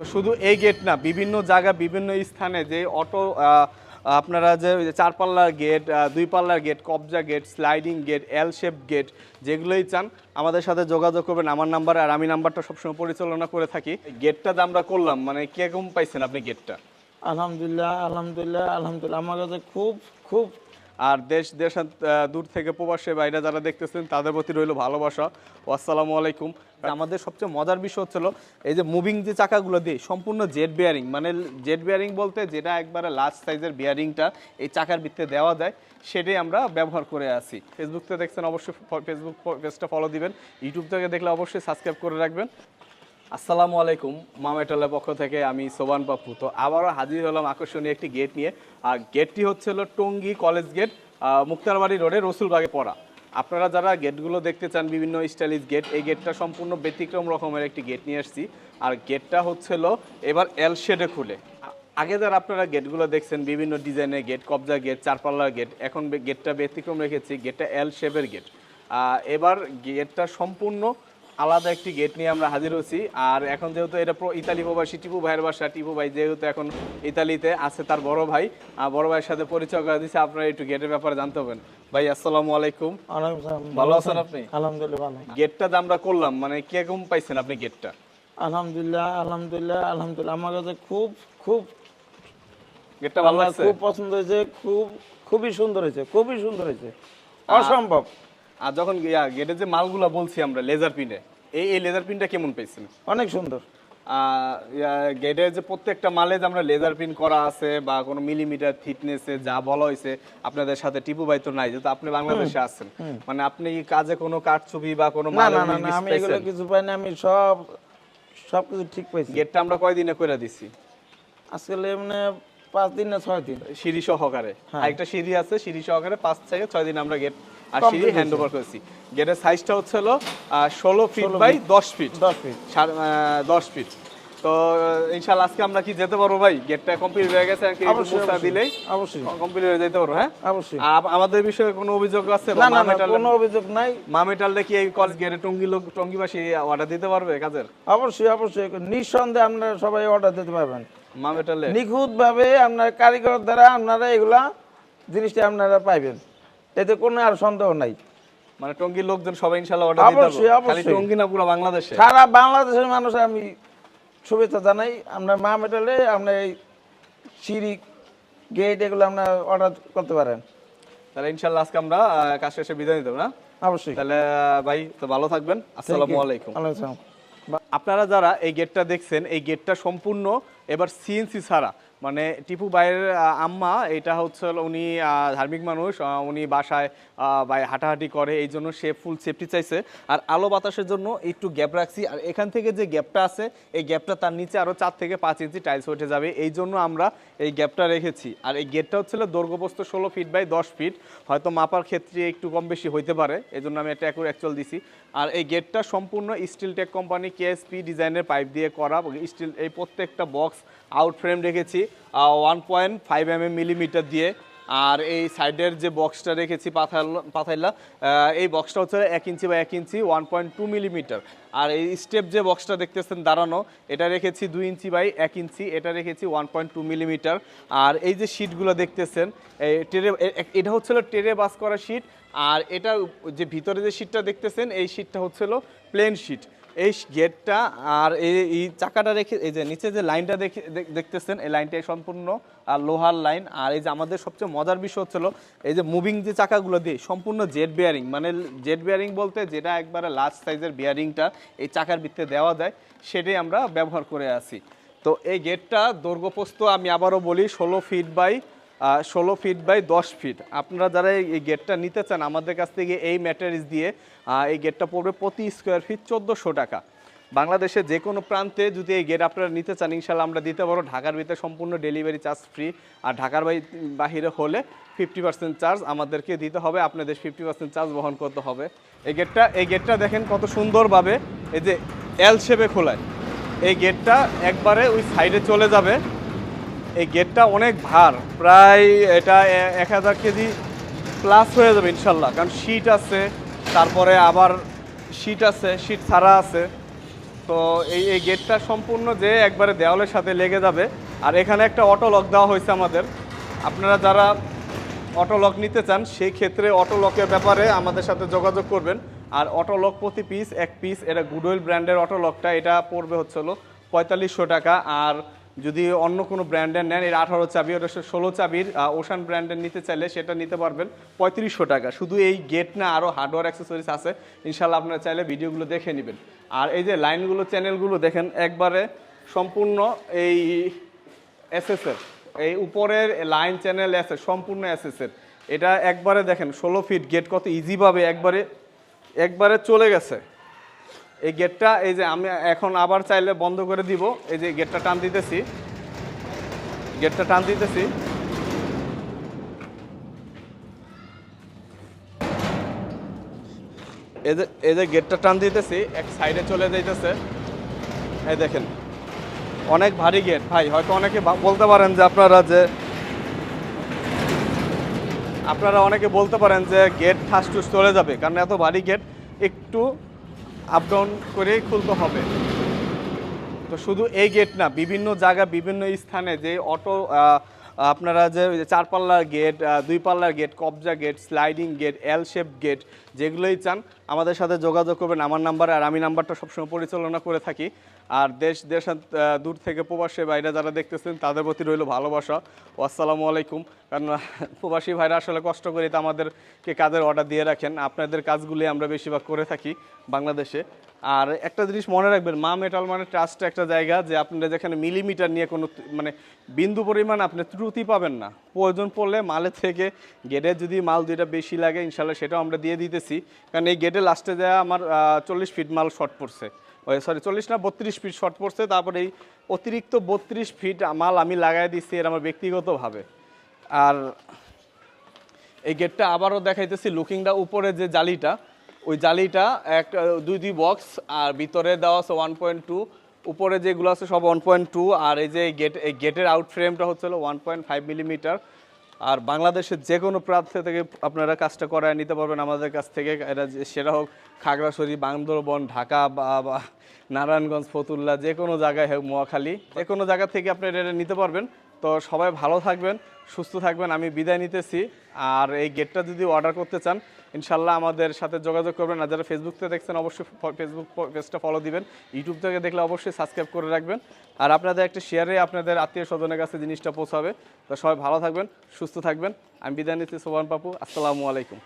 শুধু এই গেট না, বিভিন্ন জায়গা বিভিন্ন স্থানে যে অটো আপনারা যে ওই যে চার পাল্লার গেট দুই পাল্লার গেট কবজা gate sliding gate L shape gate যেগুলোই চান, আমাদের সাথে যোগাযোগ করবেন। আমার নাম্বার আর আমি নাম্বারটা সবসময় পরিচালনা করে থাকি। গেটটা আমরা করলাম মানে কীরকম পাইছেন আপনি গেটটা আলহামদুলিল্লাহ আলহামদুলিল্লাহ আলহামদুলিল্লাহ। আমার কাছে খুব খুব আর দেশ দেশ দূর থেকে প্রবাসে বাইরে যারা দেখতেছেন, তাদের প্রতি রইল ভালোবাসা। আসসালামু আলাইকুম। আমাদের সবচেয়ে মজার বিষয় হচ্ছিল, এই যে মুভিং যে চাকাগুলো দিয়ে, সম্পূর্ণ জেট বিয়ারিং মানে জেট বিয়ারিং বলতে যেটা একবারে লার্জ সাইজের বিয়ারিংটা এই চাকার ভিত্তিতে দেওয়া যায়, সেটাই আমরা ব্যবহার করে আছি। ফেসবুক থেকে দেখছেন, অবশ্যই ফেসবুক পেজটা ফলো দিবেন। ইউটিউব থেকে দেখলে অবশ্যই সাবস্ক্রাইব করে রাখবেন। আসসালামু আলাইকুম মামেটালের পক্ষ থেকে আমি সোবান পাপ্পু তো আবারও হাজির হলাম আকর্ষণীয় একটি গেট নিয়ে। আর গেটটি হচ্ছে হলো টঙ্গী কলেজ গেট মুক্তারবাড়ি রোডে রসুলবাগে পড়া। আপনারা যারা গেটগুলো দেখতে চান, বিভিন্ন স্টাইলিশ গেট এই গেটটা সম্পূর্ণ ব্যতিক্রম রকমের একটি গেট নিয়ে আসছি। আর গেটটা হচ্ছিল এবার এল শেডে খুলে। আগে যারা আপনারা গেটগুলো দেখছেন, বিভিন্ন ডিজাইনের গেট কবজা গেট চারপাল্লার গেট এখন গেটটা ব্যতিক্রম রেখেছি গেটটা এল শেপের গেট এবার গেটটা সম্পূর্ণ আলাদা একটি গেট নিয়ে আমরা হাজির হচ্ছি আর এখন যেহেতু এটা ইতালি প্রবাসী টিপু ভাইয়ের বাসা টিপু ভাই যেহেতু এখন ইতালিতে আছে তার বড় ভাই। আর বড় ভাইয়ের সাথে পরিচয় করে দিচ্ছে আপনারা একটু গেটের ব্যাপারে জানতে হবেন। ভাই আসসালামু আলাইকুম। ভালো আছেন আপনি? আলহামদুলিল্লাহ গেটটা আমরা করলাম মানে কীরকম পাইছেন আপনি গেটটা আলহামদুলিল্লাহ আলহামদুলিল্লাহ আলহামদুলিল্লাহ। আমার কাছে খুব খুব গেটটা ভালো লাগছে? খুব পছন্দ হয়েছে খুব খুবই সুন্দর হয়েছে খুবই সুন্দর হয়েছে। অসম্ভব। আর যখন গেটের যে মালগুলা বলছি আমরা লেজার পিনে এই এই লেজার পিনটা কেমন পাইছেন? অনেক সুন্দর। গেটের যে প্রত্যেকটা মালে যে আমরা লেজার প্রিন্ট করা আছে বা কোনো মিলিমিটার থিকনেসে যা বলা হয়েছে আপনাদের সাথে টিপু ভাই তো নাই যেহেতু আপনি বাংলাদেশে আছেন। মানে আপনি কি কাজে কোনো কারচুপি বা কোনো না না না আমি এগুলো? কিছু পাইনি আমি সব সব কিছু ঠিক পাইছি। গেটটা আমরা কয়দিনে করে দিছি? আজকে এমনি পাঁচ দিন না ছয় দিন। সিঁড়ি সহকারে। হ্যাঁ। আরেকটা সিঁড়ি আছে সিঁড়ি সহকারে পাঁচ থেকে ছয় দিন আমরা গেট আর সিঁড়ি হ্যান্ড ওভার করেছি। গেটের সাইজটা হচ্ছে হলো ষোলো ফিট বাই দশ ফিট দশ ফিট দশ ফিট তো আহ, ইনশাল্লাহ আজকে আমরা কি যেতে পারব ভাই? গেটটা কমপ্লিট হয়ে গেছে আর কি দিলেই অবশ্যই। কমপ্লিট হয়ে যেতে পারব হ্যাঁ? অবশ্যই। আর আমাদের বিষয়ে কোনো অভিযোগ আছে? না না কোনো অভিযোগ নাই। মামেটালটা কি এই কলেজ গেটে টঙ্গি লোক টঙ্গিবাসী অর্ডার দিতে পারবে কাজের? অবশ্যই অবশ্যই। নিঃসন্দেহে আপনারা সবাই অর্ডার দিতে পারবেন। মামেটালে নিখুঁত ভাবে আপনার কারিগর দ্বারা আপনারা এগুলা জিনিসটা আপনারা পাইবেন। এতে কোনো আর সন্দেহ নাই। মানে টঙ্গির লোকজন সবাই ইনশাল্লাহ অর্ডার দিতে অবশ্যই, খালি অবশ্যই। টঙ্গি না পুরো বাংলাদেশে। সারা বাংলাদেশের মানুষ আমি শুভেচ্ছা জানাই। আপনার মা মেটালে আপনার এই সিঁড়ি গেট এগুলো আপনার অর্ডার করতে পারেন। তাহলে ইনশাল্লাহ আজকে আমরা কাজ শেষে বিদায় নিতে না? অবশ্যই। তাহলে ভাই তো ভালো থাকবেন। আসসালামু আলাইকুম। আপনারা যারা এই গেটটা দেখছেন এই গেটটা সম্পূর্ণ এবার সিএনসি ছাড়া। মানে টিপু ভাইয়ের আম্মা, এটা হচ্ছে উনি ধার্মিক মানুষ উনি বাসায় ভাই হাঁটাহাঁটি করে, এই জন্য সে ফুল সেফটি চাইছে। আর আলো বাতাসের জন্য একটু গ্যাপ রাখছি। আর এখান থেকে যে গ্যাপটা আছে, এই গ্যাপটা তার নিচে আরও চার থেকে পাঁচ ইঞ্চি টাইলস উঠে যাবে। এই জন্য আমরা এই গ্যাপটা রেখেছি। আর এই গেটটা হচ্ছিল দৈর্ঘ্যপ্রস্থ ষোলো ফিট বাই দশ ফিট হয়তো মাপার ক্ষেত্রে একটু কম বেশি হইতে পারে। এই জন্য আমি একটা অ্যাকুর অ্যাকচুয়াল দিছি। আর এই গেটটা সম্পূর্ণ স্টিল টেক কোম্পানি কেএসপি ডিজাইনের পাইপ দিয়ে করা। স্টিল এই প্রত্যেকটা বক্স আউট ফ্রেম রেখেছি। One point five M millimetre দিয়ে। আর এই সাইডের যে বক্সটা রেখেছি পাথাইলা এই বক্সটা হচ্ছে এক ইঞ্চি বা এক inch one point two millimetre আর এই স্টেপ যে বক্সটা দেখতেছেন দাঁড়ানো, এটা রেখেছি দুই ইঞ্চি বাই এক ইঞ্চি, এটা রেখেছি ওয়ান পয়েন্ট টু মিলিমিটার আর এই যে শিটগুলো দেখতেছেন এই টেরে এটা হচ্ছিল টেরে বাস করা শিট আর এটা যে ভিতরে যে শিটটা দেখতেছেন, এই শিটটা হচ্ছিল প্লেন শিট এই গেটটা আর এই চাকাটা রেখে, এই যে নিচে যে লাইনটা দেখে, দেখ- দেখতেছেন, এই লাইনটা সম্পূর্ণ, আর লোহার লাইন। আর এই যে আমাদের সবচেয়ে মজার বিষয় হচ্ছিল এই যে মুভিং যে চাকাগুলো দিয়ে, সম্পূর্ণ জেট বিয়ারিং মানে জেট বিয়ারিং বলতে যেটা একবারে লার্জ সাইজের বিয়ারিংটা এই চাকার ভিত্তিতে দেওয়া যায়, সেটাই আমরা ব্যবহার করে আছি। তো এই গেটটা দৈর্ঘ্যপ্রস্থ আমি আবারও বলি, ষোলো ফিট বাই ষোলো ফিট বাই দশ ফিট আপনারা যারা এই- গেটটা নিতে চান, আমাদের কাছ থেকে এই ম্যাটেরিয়ালস দিয়ে এই গেটটা পড়বে প্রতি স্কোয়ার ফিট চোদ্দোশো টাকা। বাংলাদেশে যে কোনো প্রান্তে যদি এই গেট আপনারা নিতে চান ইনশাল্লাহ আমরা দিতে পারব। ঢাকার ভিতরে সম্পূর্ণ ডেলিভারি চার্জ ফ্রি আর ঢাকার বাহিরে হলে ফিফটি পার্সেন্ট চার্জ আমাদেরকে দিতে হবে। আপনাদের ফিফটি পার্সেন্ট চার্জ বহন করতে হবে। এই গেটটা এই গেটটা দেখেন কত সুন্দরভাবে এই যে এল শেপে খোলায়। এই গেটটা একবারে ওই সাইডে চলে যাবে। এই গেটটা অনেক ভার, প্রায় এটা এক হাজার কেজি প্লাস হয়ে যাবে ইনশাল্লাহ। কারণ শীট আছে, তারপরে আবার শীট আছে শীট ছাড়া আছে। তো এই এই গেটটা সম্পূর্ণ যে একবারে দেওয়ালের সাথে লেগে যাবে। আর এখানে একটা অটো লক দেওয়া হয়েছে আমাদের। আপনারা যারা অটো লক নিতে চান, সেই ক্ষেত্রে অটো লকের ব্যাপারে আমাদের সাথে যোগাযোগ করবেন। আর অটো লক প্রতি পিস এক পিস এটা গুডওয়েল ব্র্যান্ডের অটো লকটা এটা পড়বে হচ্ছে হলো পঁয়তাল্লিশশো টাকা। আর যদি অন্য কোনো ব্র্যান্ডের নেন, এর আঠারো চাবি, ওটা ষোলো চাবির ওশান ব্র্যান্ডের নিতে চাইলে সেটা নিতে পারবেন পঁয়ত্রিশশো টাকা। শুধু এই গেট না আরও হার্ডওয়্যার অ্যাক্সেসরিজ আছে। ইনশাল্লাহ আপনারা চাইলে ভিডিওগুলো দেখে নেবেন। আর এই যে লাইনগুলো চ্যানেলগুলো দেখেন, একবারে সম্পূর্ণ এই এসএসের এই উপরের লাইন চ্যানেল আছে সম্পূর্ণ এসএসের এটা একবারে দেখেন, ষোলো ফিট গেট কত ইজিভাবে একবারে একবারে চলে গেছে। এই গেটটা এই যে আমি এখন আবার চাইলে বন্ধ করে দিব। এই যে গেটটা টান দিতেছি। গেটটা টান দিতেছি। এই যে এই যে গেটটা টান দিতেছি, এক সাইডে চলে যাইতেছে। এই দেখেন, অনেক ভারী গেট ভাই, হয়তো অনেকে বলতে পারেন যে আপনারা যে, আপনারা অনেকে বলতে পারেন যে গেট ঠাস চলে যাবে, কারণ এত ভারী গেট একটু আপ ডাউন করেই খুলতে হবে। তো শুধু এই গেট না, বিভিন্ন জায়গা বিভিন্ন স্থানে যে অটো আপনারা যে চার পাল্লার গেট দুই পাল্লার গেট কবজা gate sliding gate L shape gate যেগুলোই চান আমাদের সাথে যোগাযোগ করবেন। আমার নাম্বার আর আমি নাম্বারটা সবসময় পরিচালনা করে থাকি। আর দেশ দেশ দূর থেকে প্রবাসী ভাইরা যারা দেখতেছেন, তাদের প্রতি রইল ভালোবাসা। ও আসসালামু আলাইকুম। কারণ প্রবাসী ভাইরা আসলে কষ্ট করে তো আমাদেরকে কাজের অর্ডার দিয়ে রাখেন। আপনাদের কাজগুলি আমরা বেশিরভাগ করে থাকি বাংলাদেশে। আর একটা জিনিস মনে রাখবেন, মা মেটাল মানে ট্রাস্ট একটা জায়গা যে আপনারা যেখানে মিলিমিটার নিয়ে কোনো মানে বিন্দু পরিমাণ আপনি ত্রুটি পাবেন না। প্রয়োজন পড়লে মালে থেকে গেটে যদি মাল দুইটা বেশি লাগে ইনশাল্লাহ সেটাও আমরা দিয়ে দিতেছি। কারণ এই গেটে লাস্টে যায় আমার চল্লিশ ফিট মাল শর্ট পড়ছে। ওই সরি চল্লিশ না, বত্রিশ ফিট শর্ট পড়ছে। তারপরে এই অতিরিক্ত বত্রিশ ফিট মাল আমি লাগাই দিচ্ছি এর আমার ব্যক্তিগতভাবে। আর এই গেটটা আবারও দেখাইতেছি লুকিংটা উপরে যে জালিটা, ওই জালিটা একটা দুই দুই বক্স আর ভিতরে দেওয়া আছে ওয়ান পয়েন্ট টু উপরে যেগুলো আছে সব ওয়ান পয়েন্ট টু আর এই যে গেট এই গেটের আউট ফ্রেমটা হচ্ছে ওয়ান পয়েন্ট ফাইভ মিলিমিটার আর বাংলাদেশের যে কোনো প্রান্ত থেকে আপনারা কাজটা করায় নিতে পারবেন। আমাদের কাছ থেকে এটা সেটা হোক, খাগড়াছড়ি, বান্দরবন, ঢাকা বা নারায়ণগঞ্জ, ফতুল্লা, যে কোনো জায়গায় হোক মোয়াখালী যে কোনো জায়গা থেকে আপনি এটা নিতে পারবেন। তো সবাই ভালো থাকবেন, সুস্থ থাকবেন। আমি বিদায় নিতেছি। আর এই গেটটা যদি অর্ডার করতে চান ইনশাল্লাহ আমাদের সাথে যোগাযোগ করবেন। আর যারা ফেসবুকতে দেখছেন, অবশ্যই ফেসবুক পেজটা ফলো দিবেন। ইউটিউব থেকে দেখলে অবশ্যই সাবস্ক্রাইব করে রাখবেন। আর আপনাদের একটা শেয়ারে আপনাদের আত্মীয় স্বজনের কাছে জিনিসটা পৌঁছাবে। তো সবাই ভালো থাকবেন, সুস্থ থাকবেন। আমি বিদায় নিচ্ছি সোবান পাপু। আসসালামু আলাইকুম।